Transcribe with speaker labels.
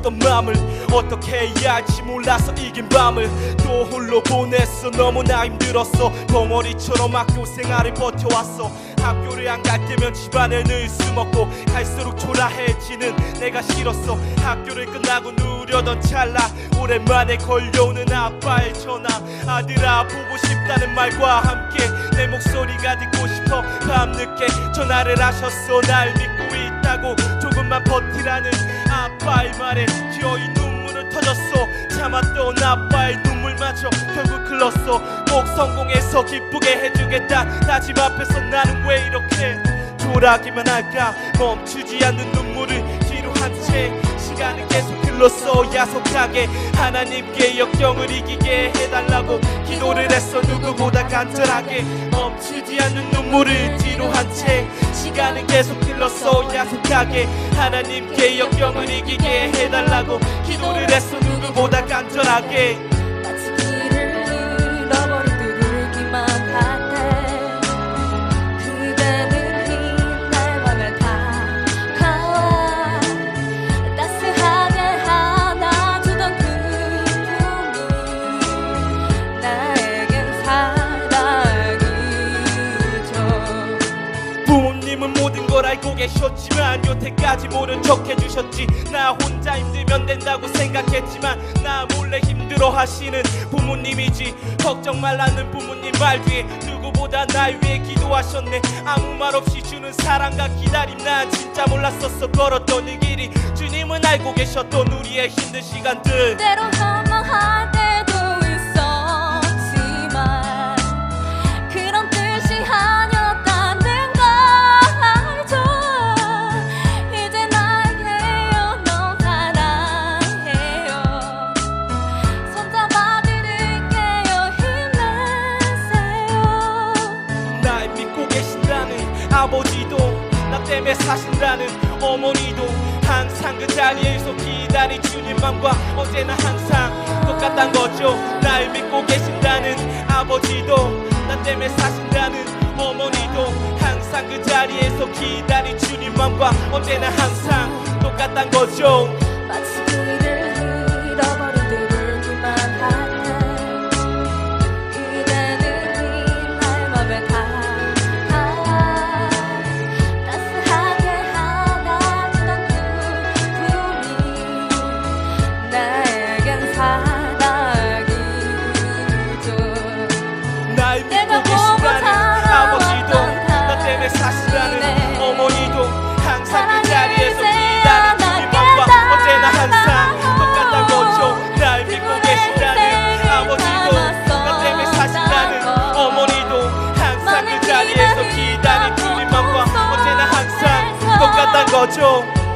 Speaker 1: 있던 마음을 어떻게 해야 할지 몰라서 이긴 밤을 또 홀로 보냈어. 너무나 힘들었어. 벙어리처럼 학교 생활을 버텨왔어. 학교를 안 갈 때면 집안에 늘 숨었고 갈수록 초라해지는 내가 싫었어. 학교를 끝나고 누려던 찰나 오랜만에 걸려오는 아빠의 전화. 아들아 보고 싶다는 말과 함께 내 목소리가 듣고 싶어 밤늦게 전화를 하셨어. 날 믿고 있다고 조금만 버티라는 아빠의 말에 기어이 눈물을 터졌어 참았던 아빠의 눈물마저 결국 흘렀어 꼭 성공해서 기쁘게 해주겠다. 나집 앞에서 나는 왜 이렇게 초라하기만 할까? 멈추지 않는 눈물을 뒤로 한채 시간은 계속 흘렀어. 야속하게 하나님께 역경을 이기게 해달라고 기도를 했어. 누구보다 간절하게 멈추지 않는 눈물을 뒤로 한 채 시간은 계속 흘렀어. 야속하게 하나님께 역경을 이기게 해달라고 기도를 했어. 누구보다 간절하게 알고 계셨지만 여태까지 모른 척 해주셨지. 나 혼자 힘들면 된다고 생각했지만 나 몰래 힘들어 하시는 부모님이지. 걱정 말라는 부모님 말 뒤에 누구보다 날 위해 기도하셨네. 아무 말 없이 주는 사랑과 기다림 난 진짜 몰랐었어. 걸었던 이 길이 주님은 알고 계셨던 우리의 힘든 시간들.
Speaker 2: 때론 나 때문에 사신다는 어머니도 항상 그 자리에서 기다린 주님 맘과 언제나 항상 똑같단 거죠.
Speaker 1: 날 믿고 계신다는 아버지도 나 때문에 사신다는 어머니도 항상 그 자리에서 기다린 주님 맘과 언제나 항상 똑같단 거죠 날 믿고 계시다는 아버지도 나 때문에 사시라는 어머니도 항상 그 자리에서 기다리는 이맘과 언제나 항상 똑같다 거죠
Speaker 2: 날 믿고 계시다는 아버지도 나 때문에 사시라는 어머니도 항상 그
Speaker 1: 자리에서 기다리는
Speaker 2: 이맘과
Speaker 1: 언제나 항상 똑같다 거죠